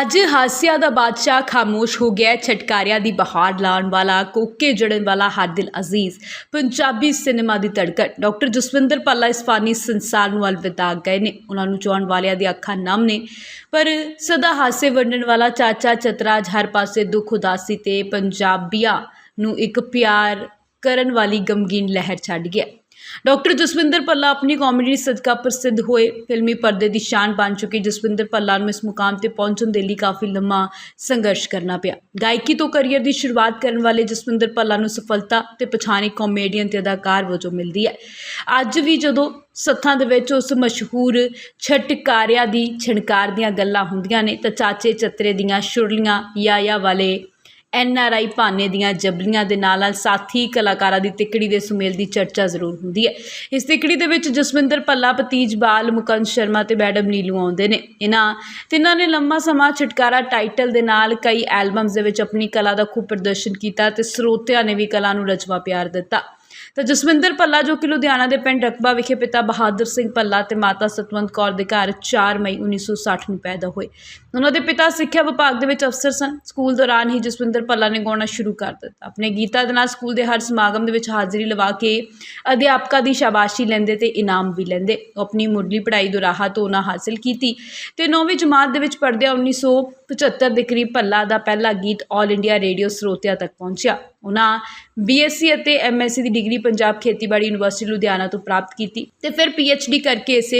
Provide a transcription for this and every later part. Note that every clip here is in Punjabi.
ਅੱਜ ਹਾਸਿਆ ਦਾ ਬਾਦਸ਼ਾਹ ਖਾਮੋਸ਼ ਹੋ ਗਿਆ ਛਟਕਾਰਿਆਂ ਦੀ ਬਹਾਰ ਲਾਉਣ ਵਾਲਾ, ਕੋਕੇ ਜੜਨ ਵਾਲਾ ਹਾਦਿਲ ਅਜ਼ੀਜ਼। ਪੰਜਾਬੀ ਸਿਨੇਮਾ ਦੀ ਧੜਕਣ। ਡਾਕਟਰ ਜਸਵਿੰਦਰ ਪੱਲਾ ਇਸ ਫਾਨੀ ਸੰਸਾਰ ਨੂੰ ਅਲਵਿਦਾ ਗਏ ਨੇ। ਉਹਨਾਂ ਨੂੰ ਚਾਹਣ ਵਾਲਿਆਂ ਦੀ ਅੱਖਾਂ ਨਮ ਨੇ। ਪਰ ਸਦਾ ਹਾਸੇ ਵੰਡਣ ਵਾਲਾ ਚਾਚਾ ਚਤਰਾਜ ਹਰ ਪਾਸੇ ਦੁੱਖ, ਉਦਾਸੀ ਤੇ ਪੰਜਾਬੀਆਂ ਨੂੰ ਇੱਕ ਪਿਆਰ ਕਰਨ ਵਾਲੀ ਗਮਗੀਨ ਲਹਿਰ ਛੱਡ ਗਿਆ। ਡਾਕਟਰ ਜਸਵਿੰਦਰ ਪੱਲਾ ਆਪਣੀ ਕਾਮੇਡੀ ਸਦਕਾ ਪ੍ਰਸਿੱਧ ਹੋਏ। ਫਿਲਮੀ ਪਰਦੇ ਦੀ ਸ਼ਾਨ ਬਣ ਚੁੱਕੇ ਜਸਵਿੰਦਰ ਪੱਲਾ ਨੂੰ ਇਸ ਮੁਕਾਮ ਤੇ ਪਹੁੰਚਣ ਦੇ ਲਈ ਕਾਫੀ ਲੰਮਾ ਸੰਘਰਸ਼ ਕਰਨਾ ਪਿਆ। ਗਾਇਕੀ ਤੋਂ ਕੈਰੀਅਰ ਦੀ ਸ਼ੁਰੂਆਤ ਕਰਨ ਵਾਲੇ ਜਸਵਿੰਦਰ ਪੱਲਾ ਨੂੰ ਸਫਲਤਾ ਤੇ ਪਛਾਣ ਇੱਕ ਕਾਮੇਡੀਅਨ ਤੇ ਅਦਾਕਾਰ ਵਜੋਂ ਮਿਲਦੀ ਹੈ। ਅੱਜ ਵੀ ਜਦੋਂ ਸੱਥਾਂ ਦੇ ਵਿੱਚ ਉਸ ਮਸ਼ਹੂਰ ਛਟਕਾਰਿਆਂ ਦੀ ਛਣਕਾਰ ਦੀਆਂ ਗੱਲਾਂ ਹੁੰਦੀਆਂ ਨੇ ਤਾਂ ਚਾਚੇ ਚਤਰੇ ਦੀਆਂ ਸ਼ੁਰਲੀਆਂ ਯਾ ਵਾਲੇ ਐਨ ਆਰ ਆਈ ਭਾਨੇ ਦੀਆਂ ਜਬਲੀਆਂ ਦੇ ਨਾਲ ਨਾਲ ਸਾਥੀ ਕਲਾਕਾਰਾਂ ਦੀ ਤਿਕੜੀ ਦੇ ਸੁਮੇਲ ਦੀ ਚਰਚਾ ਜ਼ਰੂਰ ਹੁੰਦੀ ਹੈ। ਇਸ ਤਿਕੜੀ ਦੇ ਵਿੱਚ ਜਸਵਿੰਦਰ ਪੱਲਾ ਪਤੀਜ ਬਾਲ, ਮੁਕੰਦ ਸ਼ਰਮਾ ਤੇ ਮੈਡਮ ਨੀਲੂ ਆਉਂਦੇ ਨੇ। ਇਹਨਾਂ ਤਿੰਨਾਂ ਨੇ ਲੰਮਾ ਸਮਾਂ ਛਟਕਾਰਾ ਟਾਈਟਲ ਦੇ ਨਾਲ ਕਈ ਐਲਬਮਸ ਦੇ ਵਿੱਚ ਆਪਣੀ ਕਲਾ ਦਾ ਖੂਬ ਪ੍ਰਦਰਸ਼ਨ ਕੀਤਾ ਤੇ ਸਰੋਤਿਆਂ ਨੇ ਵੀ ਕਲਾ ਨੂੰ ਰਜਵਾ ਪਿਆਰ ਦਿੱਤਾ। ਤਾਂ ਜਸਵਿੰਦਰ ਪੱਲਾ ਜੋ ਕਿ ਲੁਧਿਆਣਾ ਦੇ ਪਿੰਡ ਰਕਬਾ ਵਿਖੇ ਪਿਤਾ ਬਹਾਦਰ ਸਿੰਘ ਪੱਲਾ ਤੇ ਮਾਤਾ ਸਤਵੰਤ ਕੌਰ ਦੇ ਘਰ 4 ਮਈ 1960 ਨੂੰ ਪੈਦਾ ਹੋਏ। ਉਹਨਾਂ ਦੇ ਪਿਤਾ ਸਿੱਖਿਆ ਵਿਭਾਗ ਦੇ ਵਿੱਚ ਅਫਸਰ ਸਨ। ਸਕੂਲ ਦੌਰਾਨ ਹੀ ਜਸਵਿੰਦਰ ਪੱਲਾ ਨੇ ਗਾਉਣਾ ਸ਼ੁਰੂ ਕਰ ਦਿੱਤਾ। ਆਪਣੇ ਗੀਤਾਂ ਦੇ ਨਾਲ ਸਕੂਲ ਦੇ ਹਰ ਸਮਾਗਮ ਦੇ ਵਿੱਚ ਹਾਜ਼ਰੀ ਲਵਾ ਕੇ ਅਧਿਆਪਕਾਂ ਦੀ ਸ਼ਾਬਾਸ਼ੀ ਲੈਂਦੇ ਤੇ ਇਨਾਮ ਵੀ ਲੈਂਦੇ। ਉਹ ਆਪਣੀ ਮੁੱਢਲੀ ਪੜ੍ਹਾਈ ਦੋ ਰਾਹਾਂ ਤੋਂ ਉਹਨਾਂ ਹਾਸਲ ਕੀਤੀ ਤੇ 9ਵੀਂ ਜਮਾਤ ਦੇ ਵਿੱਚ ਪੜ੍ਹਦਿਆਂ 1975 ਦੇ ਕਰੀਬ ਭੱਲਾ ਦਾ ਪਹਿਲਾ ਗੀਤ 올 ਇੰਡੀਆ ਰੇਡੀਓ ਸਰੋਤਿਆਂ ਤੱਕ ਪਹੁੰਚਿਆ। ਉਹਨਾਂ ਬੀਐਸਸੀ ਅਤੇ ਐਮਐਸਸੀ ਦੀ ਡਿਗਰੀ ਪੰਜਾਬ ਖੇਤੀਬਾੜੀ ਯੂਨੀਵਰਸਿਟੀ ਲੁਧਿਆਣਾ ਤੋਂ ਪ੍ਰਾਪਤ ਕੀਤੀ ਤੇ ਫਿਰ ਪੀਐਚਡੀ ਕਰਕੇ ਇਸੇ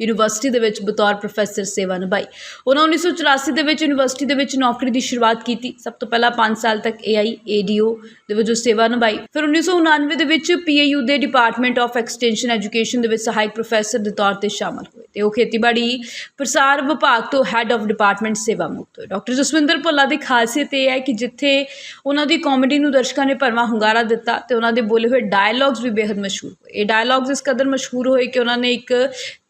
ਯੂਨੀਵਰਸਿਟੀ ਦੇ ਵਿੱਚ ਬਤੌਰ ਪ੍ਰੋਫੈਸਰ ਸੇਵਾ ਨਿਭਾਈ। ਉਹਨਾਂ 1984 ਦੇ ਵਿੱਚ ਯੂਨੀਵਰਸਿਟੀ ਦੇ ਵਿੱਚ ਨੌਕਰੀ ਦੀ ਸ਼ੁਰੂਆਤ ਕੀਤੀ। ਸਭ ਤੋਂ ਪਹਿਲਾਂ 5 ਸਾਲ ਤੱਕ ਏਆਈ ਏਡੀਓ ਦੇ ਵਜੋਂ ਸੇਵਾ ਨਿਭਾਈ। ਫਿਰ 1999 ਦੇ ਵਿੱਚ ਪੀਏਯੂ ਦੇ ਡਿਪਾਰਟਮੈਂਟ ਆਫ ਐਕਸਟੈਂਸ਼ਨ ਐਜੂਕੇਸ਼ਨ ਦੇ ਵਿੱਚ ਸਹਾਇਕ ਪ੍ਰੋਫੈਸਰ ਦੇ ਤੌਰ ਤੇ ਸ਼ਾਮਲ ਹੋਏ ਤੇ ਉਹ ਖੇਤੀਬਾੜੀ ਪ੍ਰਸਾਰ ਵਿਭਾਗ ਤੋਂ ਹੈੱਡ ਆਫ ਡਿਪਾਰਟਮੈਂਟ ਸੇਵਾ ਮੁਕਤ ਹੋਏ ਡਾਕਟਰ ਜਸਵਿੰਦਰ ਭੱਲਾ ਦੀ ਖਾਸੀਅਤ ਇਹ ਹੈ ਕਿ ਜਿੱਥੇ ਉਹਨਾਂ ਦੀ ਕਾਮੇਡੀ ਨੂੰ ਦਰਸ਼ਕਾਂ ਨੇ ਭਰਵਾਂ ਹੁੰਗਾਰਾ ਦਿੱਤਾ, ਤੇ ਉਹਨਾਂ ਦੇ ਬੋਲੇ ਹੋਏ ਡਾਇਲੌਗਸ ਵੀ ਬੇहद ਮਸ਼ਹੂਰ ਹੋਏ। ਇਹ ਡਾਇਲੌਗਸ ਇਸ ਕਦਰ ਮਸ਼ਹੂਰ ਹੋਏ ਕਿ ਉਹਨਾਂ ਨੇ ਇੱਕ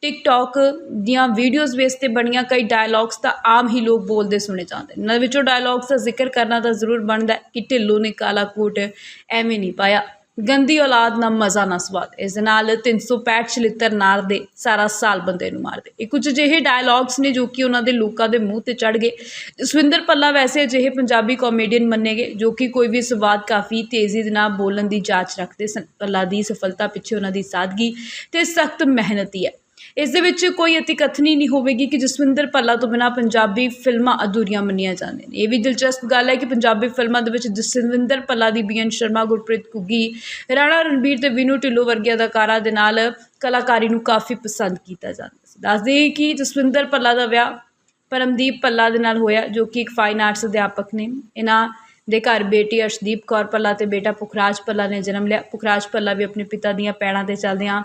ਟਿਕਟੌਕ ਦੀਆਂ ਵੀਡੀਓਜ਼ ਬੇਸ ਤੇ ਬਣੀਆਂ ਕਈ ਡਾਇਲੌਗਸ ਤਾਂ ਆਮ ਹੀ ਲੋਕ ਬੋਲਦੇ ਸੁਣੇ ਜਾਂਦੇ ਨੇ। ਇਹਨਾਂ ਵਿੱਚੋਂ ਡਾਇਲੌਗਸ ਦਾ ਜ਼ਿਕਰ ਕਰਨਾ ਤਾਂ ਜ਼ਰੂਰ ਬਣਦਾ ਕਿ ਢਿੱਲੋਂ ਨੇ ਕਾਲਾ ਕੋਟ ਐਵੇਂ ਨਹੀਂ ਪਾਇਆ। ਗੰਦੀ ਔਲਾਦ ਨਾ ਮਜ਼ਾ ਨਾ ਸਵਾਦ। ਇਸ ਦੇ ਨਾਲ 365 ਛਿੱਤਰ ਨਾਰ ਦੇ ਸਾਰਾ ਸਾਲ ਬੰਦੇ ਨੂੰ ਮਾਰਦੇ ਇਹ ਕੁਝ ਅਜਿਹੇ ਡਾਇਲੌਗਸ ਨੇ ਜੋ ਕਿ ਉਹਨਾਂ ਦੇ ਲੋਕਾਂ ਦੇ ਮੂੰਹ ਤੇ ਚੜ ਗਏ। ਜਸਵਿੰਦਰ ਪੱਲਾ ਵੈਸੇ ਅਜਿਹੇ ਪੰਜਾਬੀ ਕਾਮੇਡੀਅਨ ਮੰਨੇ ਗਏ ਜੋ ਕਿ ਕੋਈ ਵੀ ਸਵਾਦ ਕਾਫੀ ਤੇਜ਼ੀ ਦੇ ਨਾਲ ਬੋਲਣ ਦੀ ਜਾਂਚ ਰੱਖਦੇ ਸਨ। ਪੱਲਾ ਦੀ ਸਫਲਤਾ ਪਿੱਛੇ ਉਹਨਾਂ ਦੀ ਸਾਦਗੀ ਤੇ ਸਖਤ ਮਿਹਨਤੀ ਹੈ। ਇਸ ਦੇ ਵਿੱਚ ਕੋਈ ਅਤੀ ਕਥਨੀ ਨਹੀਂ ਹੋਵੇਗੀ ਕਿ ਜਸਵਿੰਦਰ ਭੱਲਾ ਤੋਂ ਬਿਨਾ ਪੰਜਾਬੀ ਫਿਲਮਾਂ ਅਧੂਰੀਆਂ ਮੰਨੀਆਂ ਜਾਂਦੀਆਂ ਨੇ। ਇਹ ਵੀ ਦਿਲਚਸਪ ਗੱਲ ਹੈ ਕਿ ਪੰਜਾਬੀ ਫਿਲਮਾਂ ਦੇ ਵਿੱਚ ਜਸਵਿੰਦਰ ਭੱਲਾ ਦੀ ਬੀਐਨ ਸ਼ਰਮਾ, ਗੁਰਪ੍ਰੀਤ ਕੁੱਗੀ ਰਾਣਾ ਰਣਬੀਰ ਤੇ ਵਿਨੂ ਢਿੱਲੋਂ ਵਰਗੇ ਅਦਾਕਾਰਾਂ ਦੇ ਨਾਲ ਕਲਾਕਾਰੀ ਨੂੰ ਕਾਫੀ ਪਸੰਦ ਕੀਤਾ ਜਾਂਦਾ ਸੀ। ਦੱਸਦੇ ਕਿ ਜਸਵਿੰਦਰ ਭੱਲਾ ਦਾ ਵਿਆਹ ਪਰਮਦੀਪ ਭੱਲਾ ਦੇ ਨਾਲ ਹੋਇਆ, ਜੋ ਕਿ ਇੱਕ ਫਾਈਨ ਆਰਟਸ ਅਧਿਆਪਕ ਨੇ। ਇਹਨਾਂ ਦੇ ਘਰ ਬੇਟੀ ਅਰਸ਼ਦੀਪ ਕੌਰ ਭੱਲਾ ਅਤੇ ਬੇਟਾ ਪੁਖਰਾਜ ਭੱਲਾ ਨੇ ਜਨਮ ਲਿਆ। ਪੁਖਰਾਜ ਭੱਲਾ ਵੀ ਆਪਣੇ ਪਿਤਾ ਦੀਆਂ ਪੈੜਾਂ ਤੇ ਚੱਲਦਿਆਂ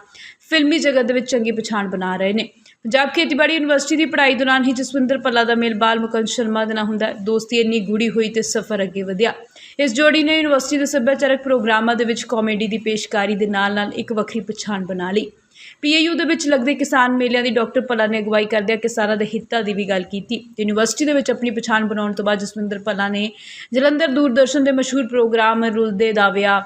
ਫਿਲਮੀ ਜਗਤ ਦੇ ਵਿੱਚ ਚੰਗੀ ਪਛਾਣ ਬਣਾ ਰਹੇ ਨੇ। ਪੰਜਾਬ ਖੇਤੀਬਾੜੀ ਯੂਨੀਵਰਸਿਟੀ ਦੀ ਪੜ੍ਹਾਈ ਦੌਰਾਨ ਹੀ ਜਸਵਿੰਦਰ ਭੱਲਾ ਦਾ ਮੇਲ ਬਾਲ ਮੁਕੰਦ ਸ਼ਰਮਾ ਦੇ ਨਾਲ ਹੁੰਦਾ ਦੋਸਤੀ ਇੰਨੀ ਗੂੜੀ ਹੋਈ ਤੇ ਸਫ਼ਰ ਅੱਗੇ ਵਧਿਆ। ਇਸ ਜੋੜੀ ਨੇ ਯੂਨੀਵਰਸਿਟੀ ਦੇ ਸੱਭਿਆਚਾਰਕ ਪ੍ਰੋਗਰਾਮਾਂ ਦੇ ਵਿੱਚ ਕਾਮੇਡੀ ਦੀ ਪੇਸ਼ਕਾਰੀ ਦੇ ਨਾਲ-ਨਾਲ ਇੱਕ ਵੱਖਰੀ ਪਛਾਣ ਬਣਾ ਲਈ। ਪੀਏਯੂ ਦੇ ਵਿੱਚ ਲੱਗਦੇ ਕਿਸਾਨ ਮੇਲਿਆਂ ਦੀ ਡਾਕਟਰ ਭੱਲਾ ਨੇ ਅਗਵਾਈ ਕਰਦਿਆਂ ਕਿਸਾਨਾਂ ਦੇ ਹਿੱਤਾਂ ਦੀ ਵੀ ਗੱਲ ਕੀਤੀ। ਯੂਨੀਵਰਸਿਟੀ ਦੇ ਵਿੱਚ ਆਪਣੀ ਪਛਾਣ ਬਣਾਉਣ ਤੋਂ ਬਾਅਦ ਜਸਵਿੰਦਰ ਭੱਲਾ ਨੇ ਜਲੰਧਰ ਦੂਰਦਰਸ਼ਨ ਦੇ ਮਸ਼ਹੂਰ ਪ੍ਰੋਗਰਾਮ ਰੁਲਦੇ ਦਾਵਿਆ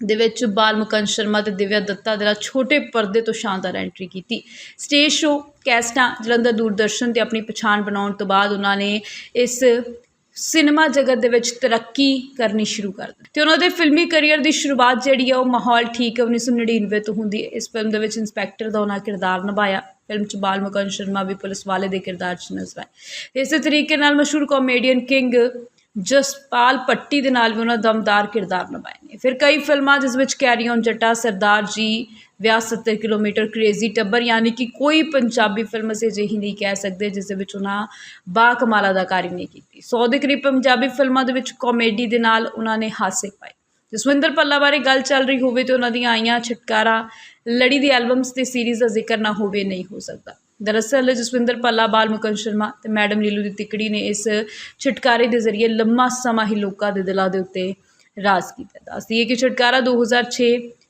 ਦੇ ਵਿੱਚ ਬਾਲ ਮੁਕੰਦ ਸ਼ਰਮਾ ਤੇ ਦਿਵਿਆ ਦੱਤਾ ਦੇ ਨਾਲ ਛੋਟੇ ਪਰਦੇ ਤੋਂ ਸ਼ਾਨਦਾਰ ਐਂਟਰੀ ਕੀਤੀ। ਸਟੇਜ ਸ਼ੋ ਕੈਸਟਾਂ ਜਲੰਧਰ ਦੂਰਦਰਸ਼ਨ ਤੇ ਆਪਣੀ ਪਛਾਣ ਬਣਾਉਣ ਤੋਂ ਬਾਅਦ ਉਹਨਾਂ ਨੇ ਇਸ ਸਿਨੇਮਾ ਜਗਤ ਦੇ ਵਿੱਚ ਤਰੱਕੀ ਕਰਨੀ ਸ਼ੁਰੂ ਕਰ ਦਿੱਤੀ। ਤੇ ਉਹਨਾਂ ਦੇ ਫਿਲਮੀ ਕੈਰੀਅਰ ਦੀ ਸ਼ੁਰੂਆਤ ਜਿਹੜੀ ਆ, ਉਹ ਮਾਹੌਲ ਠੀਕ 1999 ਤੋਂ ਹੁੰਦੀ ਹੈ। ਇਸ ਫਿਲਮ ਦੇ ਵਿੱਚ ਇੰਸਪੈਕਟਰ ਦਾ ਉਹਨਾਂ ਕਿਰਦਾਰ ਨਿਭਾਇਆ। ਫਿਲਮ 'ਚ ਬਾਲ ਮੁਕੰਦ ਸ਼ਰਮਾ ਵੀ ਪੁਲਿਸ ਵਾਲੇ ਦੇ ਕਿਰਦਾਰ 'ਚ ਨਜ਼ਰ ਆਏ। ਇਸੇ ਤਰੀਕੇ ਨਾਲ ਮਸ਼ਹੂਰ ਕਾਮੇਡੀਅਨ ਕਿੰਗ ਜਸਪਾਲ ਪੱਟੀ ਦੇ ਨਾਲ ਵੀ ਉਹਨਾਂ ਦਮਦਾਰ ਕਿਰਦਾਰ ਨਿਭਾਏ ਨੇ। ਫਿਰ ਕਈ ਫਿਲਮਾਂ ਜਿਸ ਵਿੱਚ ਕੈਰੀ ਔਨ ਜੱਟਾ, ਸਰਦਾਰ ਜੀ ਵਿਆਹ 70 ਕਿਲੋਮੀਟਰ ਕ੍ਰੇਜ਼ੀ ਟੱਬਰ, ਯਾਨੀ ਕਿ ਕੋਈ ਪੰਜਾਬੀ ਫਿਲਮ ਅਸੀਂ ਅਜਿਹੀ ਨਹੀਂ ਕਹਿ ਸਕਦੇ ਜਿਸ ਦੇ ਵਿੱਚ ਉਹਨਾਂ ਬਾ ਕਮਾਲ ਅਦਾਕਾਰੀ ਨਹੀਂ ਕੀਤੀ। 100 ਦੇ ਕਰੀਬ ਪੰਜਾਬੀ ਫਿਲਮਾਂ ਦੇ ਵਿੱਚ ਕਾਮੇਡੀ ਦੇ ਨਾਲ ਉਹਨਾਂ ਨੇ ਹਾਸੇ ਪਾਏ। ਜਸਵਿੰਦਰ ਪੱਲਾ ਬਾਰੇ ਗੱਲ ਚੱਲ ਰਹੀ ਹੋਵੇ ਤੇ ਉਹਨਾਂ ਦੀਆਂ ਆਈਆਂ ਛਟਕਾਰਾ ਲੜੀ ਦੀ ਐਲਬਮਸ ਤੇ ਸੀਰੀਜ਼ ਦਾ ਜ਼ਿਕਰ ਨਾ ਹੋਵੇ, ਨਹੀਂ ਹੋ ਸਕਦਾ। ਦਰਅਸਲ ਜਸਵਿੰਦਰ ਪੱਲਾ ਬਾਲ ਮੁਕੰਦ ਸ਼ਰਮਾ ਤੇ ਮੈਡਮ ਲੀਲੂ ਦੀ ਤਿਕੜੀ ਨੇ ਇਸ ਛਟਕਾਰੇ ਦੇ ਜ਼ਰੀਏ ਲੰਮਾ ਸਮਾਂ ਹੀ ਲੋਕਾਂ ਦੇ ਦਿਲਾਂ ਦੇ ਉੱਤੇ ਰਾਜ ਕੀਤਾ। ਦੱਸਦੀ ਹੈ ਕਿ ਛਟਕਾਰਾ 2006 ਦੇ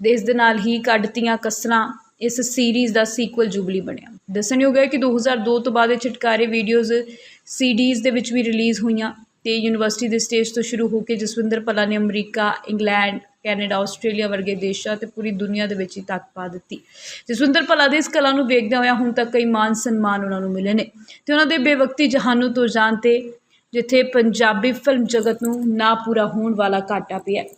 ਇਸ ਦੇ ਨਾਲ ਹੀ ਕੱਢਤੀਆਂ ਕਸਰਾਂ ਇਸ ਸੀਰੀਜ਼ ਦਾ ਸੀਕੁਅਲ ਜੁਬਲੀ ਬਣਿਆ। ਦੱਸਣਯੋਗ ਹੈ ਕਿ 2002 ਤੋਂ ਬਾਅਦ ਇਹ ਛਟਕਾਰੇ ਵੀਡੀਓਜ਼ ਸੀਡੀਜ਼ ਦੇ ਵਿੱਚ ਵੀ ਰਿਲੀਜ਼ ਹੋਈਆਂ ਤੇ ਯੂਨੀਵਰਸਿਟੀ ਦੇ ਸਟੇਜ ਤੋਂ ਸ਼ੁਰੂ ਹੋ ਕੇ ਜਸਵਿੰਦਰ ਭੱਲਾ ਨੇ ਅਮਰੀਕਾ, ਇੰਗਲੈਂਡ, ਕੈਨੇਡਾ, ਆਸਟ੍ਰੇਲੀਆ ਵਰਗੇ ਦੇਸ਼ਾਂ ਤੇ ਪੂਰੀ ਦੁਨੀਆ ਦੇ ਵਿੱਚ ਹੀ ਤੱਕ ਪਾ ਦਿੱਤੀ। ਜਸਵਿੰਦਰ ਭੱਲਾ ਦੀ ਇਸ ਕਲਾ ਨੂੰ ਵੇਖਦਿਆਂ ਹੋਇਆ ਹੁਣ ਤੱਕ ਕਈ ਮਾਨ ਸਨਮਾਨ ਉਹਨਾਂ ਨੂੰ ਮਿਲੇ ਨੇ ਤੇ ਉਹਨਾਂ ਦੇ ਬੇਵਕਤੀ ਜਹਾਨੋਂ ਤੋਂ ਜਾਣ ਤੇ ਜਿੱਥੇ ਪੰਜਾਬੀ ਫਿਲਮ ਜਗਤ ਨੂੰ ਨਾ ਪੂਰਾ ਹੋਣ ਵਾਲਾ ਘਾਟਾ ਪਿਆ।